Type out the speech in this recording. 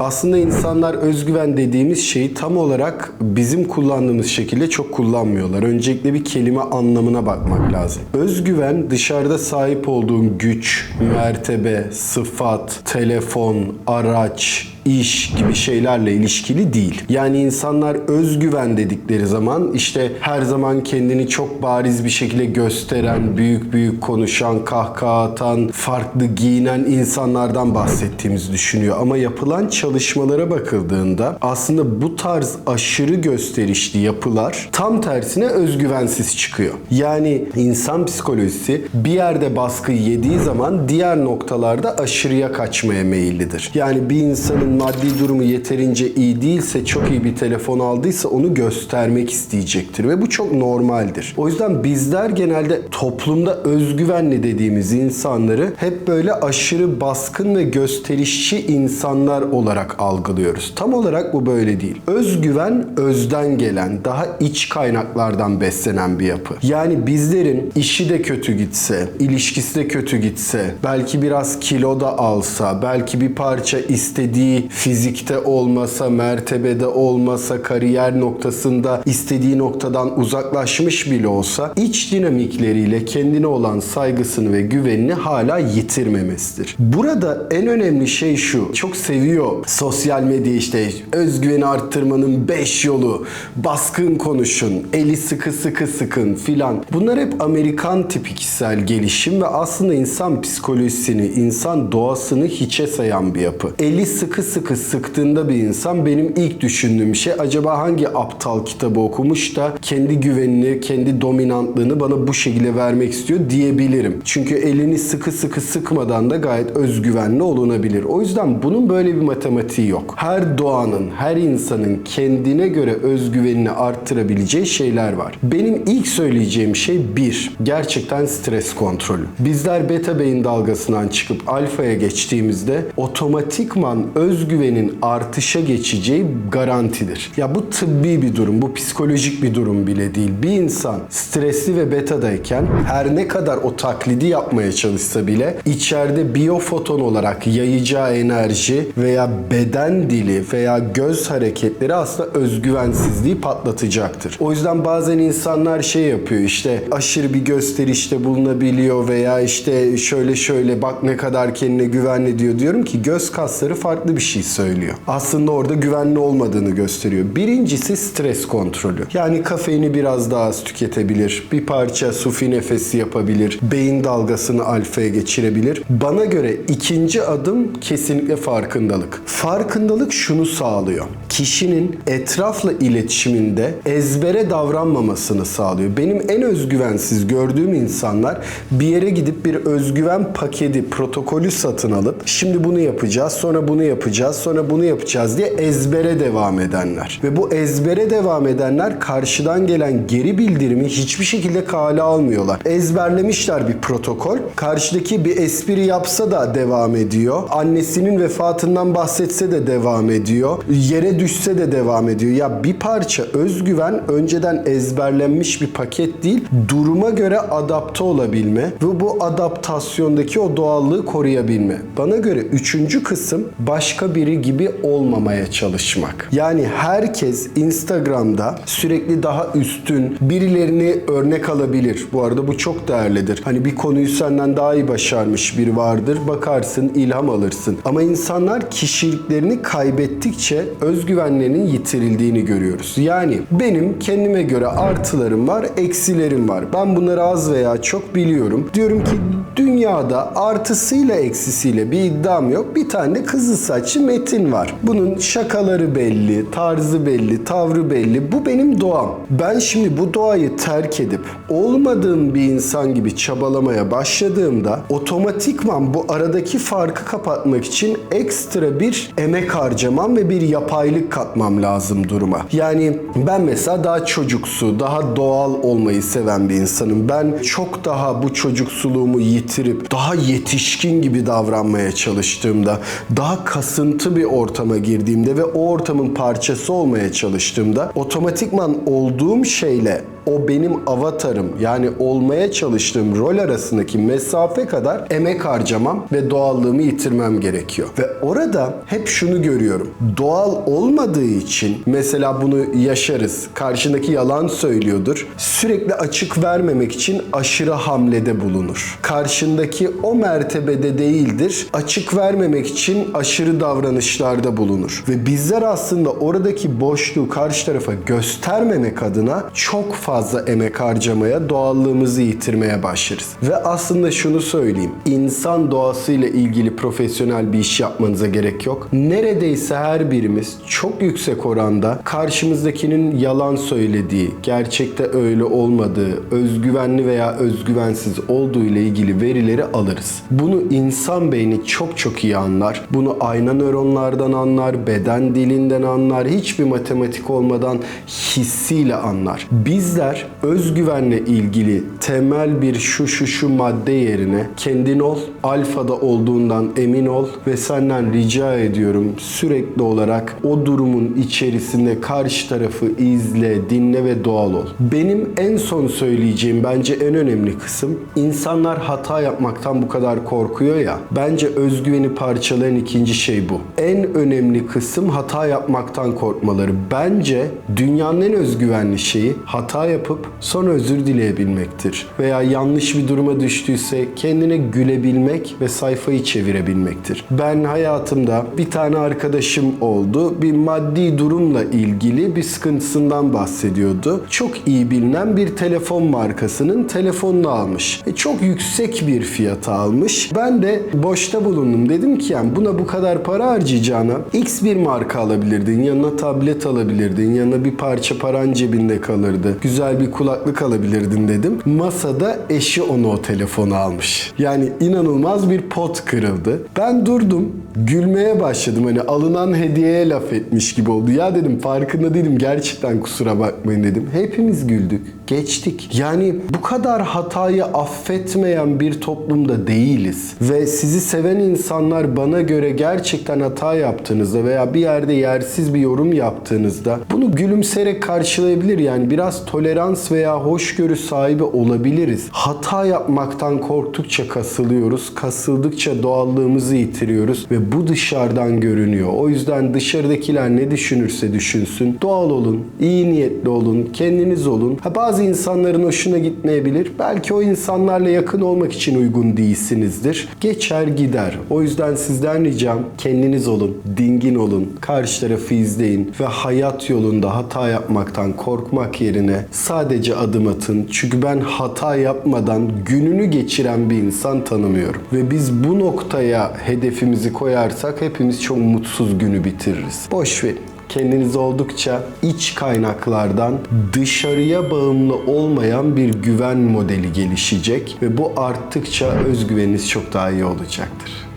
Aslında insanlar özgüven dediğimiz şeyi tam olarak bizim kullandığımız şekilde çok kullanmıyorlar. Öncelikle bir kelime anlamına bakmak lazım. Özgüven dışarıda sahip olduğun güç, mertebe, sıfat, telefon, araç, iş gibi şeylerle ilişkili değil. Yani insanlar özgüven dedikleri zaman işte her zaman kendini çok bariz bir şekilde gösteren, büyük büyük konuşan, kahkaha atan, farklı giyinen insanlardan bahsettiğimizi düşünüyor. Ama yapılan çalışmalara bakıldığında aslında bu tarz aşırı gösterişli yapılar tam tersine özgüvensiz çıkıyor. Yani insan psikolojisi bir yerde baskı yediği zaman diğer noktalarda aşırıya kaçmaya meyillidir. Yani bir insanın maddi durumu yeterince iyi değilse, çok iyi bir telefon aldıysa onu göstermek isteyecektir ve bu çok normaldir. O yüzden bizler genelde toplumda özgüvenli dediğimiz insanları hep böyle aşırı baskın ve gösterişçi insanlar olarak algılıyoruz. Tam olarak bu böyle değil. Özgüven özden gelen, daha iç kaynaklardan beslenen bir yapı. Yani bizlerin işi de kötü gitse, ilişkisi de kötü gitse, belki biraz kilo da alsa, belki bir parça istediği fizikte olmasa, mertebede olmasa, kariyer noktasında istediği noktadan uzaklaşmış bile olsa iç dinamikleriyle kendine olan saygısını ve güvenini hala yitirmemesidir. Burada en önemli şey şu. Çok seviyor sosyal medya işte özgüveni arttırmanın 5 yolu, baskın konuşun, eli sıkı sıkı sıkın filan. Bunlar hep Amerikan tipi kişisel gelişim ve aslında insan psikolojisini, insan doğasını hiçe sayan bir yapı. Eli sıkı sıkı sıktığında bir insan benim ilk düşündüğüm şey acaba hangi aptal kitabı okumuş da kendi güvenini, kendi dominantlığını bana bu şekilde vermek istiyor diyebilirim. Çünkü elini sıkı sıkı sıkmadan da gayet özgüvenli olunabilir. O yüzden bunun böyle bir matematiği yok. Her doğanın, her insanın kendine göre özgüvenini arttırabileceği şeyler var. Benim ilk söyleyeceğim şey bir, gerçekten stres kontrolü. Bizler beta beyin dalgasından çıkıp alfaya geçtiğimizde otomatikman özgüvenin artışa geçeceği garantidir. Ya bu tıbbi bir durum, bu psikolojik bir durum bile değil. Bir insan stresli ve betadayken her ne kadar o taklidi yapmaya çalışsa bile içeride biyofoton olarak yayacağı enerji veya beden dili veya göz hareketleri aslında özgüvensizliği patlatacaktır. O yüzden bazen insanlar şey yapıyor işte aşırı bir gösterişte bulunabiliyor veya işte şöyle şöyle bak ne kadar kendine güvenli diyor. Diyorum ki göz kasları farklı bir şey söylüyor. Aslında orada güvenli olmadığını gösteriyor. Birincisi stres kontrolü. Yani kafeini biraz daha az tüketebilir. Bir parça sufi nefesi yapabilir. Beyin dalgasını alfaya geçirebilir. Bana göre ikinci adım kesinlikle farkındalık. Farkındalık şunu sağlıyor. Kişinin etrafla iletişiminde ezbere davranmamasını sağlıyor. Benim en özgüvensiz gördüğüm insanlar bir yere gidip bir özgüven paketi, protokolü satın alıp şimdi bunu yapacağız, sonra bunu yapacağız, sonra bunu yapacağız diye ezbere devam edenler. Ve bu ezbere devam edenler karşıdan gelen geri bildirimi hiçbir şekilde kale almıyorlar. Ezberlemişler bir protokol. Karşıdaki bir espri yapsa da devam ediyor. Annesinin vefatından bahsetse de devam ediyor. Yere düşse de devam ediyor. Ya bir parça özgüven önceden ezberlenmiş bir paket değil, duruma göre adapte olabilme ve bu adaptasyondaki o doğallığı koruyabilme. Bana göre üçüncü kısım başka biri gibi olmamaya çalışmak. Yani herkes Instagram'da sürekli daha üstün birilerini örnek alabilir. Bu arada bu çok değerlidir. Hani bir konuyu senden daha iyi başarmış biri vardır. Bakarsın, ilham alırsın. Ama insanlar kişiliklerini kaybettikçe özgüvenlerinin yitirildiğini görüyoruz. Yani benim kendime göre artılarım var, eksilerim var. Ben bunları az veya çok biliyorum. Diyorum ki dünyada artısıyla eksisiyle bir iddiam yok. Bir tane kızıl saçlı Metin var. Bunun şakaları belli, tarzı belli, tavrı belli. Bu benim doğam. Ben şimdi bu doğayı terk edip olmadığım bir insan gibi çabalamaya başladığımda otomatikman bu aradaki farkı kapatmak için ekstra bir emek harcamam ve bir yapaylık katmam lazım duruma. Yani ben mesela daha çocuksu, daha doğal olmayı seven bir insanım. Ben çok daha bu çocuksuluğumu yitirip daha yetişkin gibi davranmaya çalıştığımda, daha kasıntı bir ortama girdiğimde ve o ortamın parçası olmaya çalıştığımda otomatikman olduğum şeyle o benim avatarım yani olmaya çalıştığım rol arasındaki mesafe kadar emek harcamam ve doğallığımı yitirmem gerekiyor. Ve orada hep şunu görüyorum. Doğal olmadığı için mesela bunu yaşarız. Karşındaki yalan söylüyordur. Sürekli açık vermemek için aşırı hamlede bulunur. Karşındaki o mertebede değildir. Açık vermemek için aşırı davranışlarda bulunur. Ve bizler aslında oradaki boşluğu karşı tarafa göstermemek adına çok fazla emek harcamaya, doğallığımızı yitirmeye başlarız. Ve aslında şunu söyleyeyim. İnsan doğasıyla ilgili profesyonel bir iş yapmanıza gerek yok. Neredeyse her birimiz çok yüksek oranda karşımızdakinin yalan söylediği, gerçekte öyle olmadığı, özgüvenli veya özgüvensiz olduğu ile ilgili verileri alırız. Bunu insan beyni çok çok iyi anlar. Bunu ayna nöronlardan anlar, beden dilinden anlar, hiçbir matematik olmadan hissiyle anlar. Bizler özgüvenle ilgili temel bir şu şu şu madde yerine kendin ol, alfada olduğundan emin ol ve senden rica ediyorum sürekli olarak o durumun içerisinde karşı tarafı izle, dinle ve doğal ol. Benim en son söyleyeceğim bence en önemli kısım insanlar hata yapmaktan bu kadar korkuyor ya. Bence özgüveni parçalayan ikinci şey bu. En önemli kısım hata yapmaktan korkmaları. Bence dünyanın en özgüvenli şeyi hata yapıp sonra özür dileyebilmektir. Veya yanlış bir duruma düştüyse kendine gülebilmek ve sayfayı çevirebilmektir. Ben hayatımda bir tane arkadaşım oldu. Bir maddi durumla ilgili bir sıkıntısından bahsediyordu. Çok iyi bilinen bir telefon markasının telefonunu almış. E, çok yüksek bir fiyata almış. Ben de boşta bulundum. Dedim ki yani buna bu kadar para harcayacağına X bir marka alabilirdin. Yanına tablet alabilirdin. Yanına bir parça paran cebinde kalırdı. Güzel bir kulaklık alabilirdin dedim. Masada eşi onu o telefonu almış. Yani inanılmaz bir pot kırıldı. Ben durdum. Gülmeye başladım. Hani alınan hediyeye laf etmiş gibi oldu. Ya dedim farkında değilim. Gerçekten kusura bakmayın dedim. Hepimiz güldük. Geçtik. Yani bu kadar hatayı affetmeyen bir toplumda değiliz. Ve sizi seven insanlar bana göre gerçekten hata yaptığınızda veya bir yerde yersiz bir yorum yaptığınızda bunu gülümseyerek karşılayabilir. Yani biraz tolerans veya hoşgörü sahibi olabiliriz. Hata yapmaktan korktukça kasılıyoruz. Kasıldıkça doğallığımızı yitiriyoruz ve bu dışarıdan görünüyor. O yüzden dışarıdakiler ne düşünürse düşünsün. Doğal olun, iyi niyetli olun, kendiniz olun. Ha, bazı insanların hoşuna gitmeyebilir. Belki o insanlarla yakın olmak için uygun değilsinizdir. Geçer gider. O yüzden sizden ricam kendiniz olun, dingin olun, karşı tarafı izleyin ve hayat yolunda hata yapmaktan korkmak yerine sadece adım atın. Çünkü ben hata yapmadan gününü geçiren bir insan tanımıyorum. Ve biz bu noktaya hedefimizi koyarsak hepimiz çok mutsuz günü bitiririz. Boş verin kendiniz oldukça iç kaynaklardan dışarıya bağımlı olmayan bir güven modeli gelişecek ve bu arttıkça özgüveniniz çok daha iyi olacaktır.